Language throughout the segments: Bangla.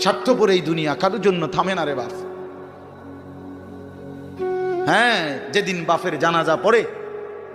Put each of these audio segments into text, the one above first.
স্বার্থপর এই দুনিয়া, কারোর জন্য থামে না রে বাপ। হ্যাঁ যেদিন বাপের জানাজা পড়ে,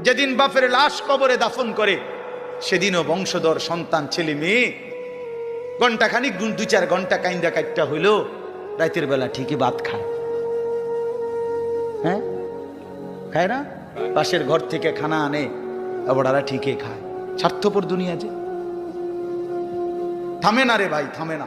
যেদিন বাপের লাশ কবরে দাফন করে, সেদিনও বংশধর, সন্তান, ছেলে, মেয়ে ঘণ্টা খানিক দু চার ঘণ্টা কাইন্দা কাইটটা হইল রাতের বেলা ঠিকই ভাত খায়। হ্যাঁ? খায় না? পাশের ঘর থেকে খানা আনে ওরা ঠিকই খায়। স্বার্থপর দুনিয়া যে। থামে না রে ভাই, থামে না।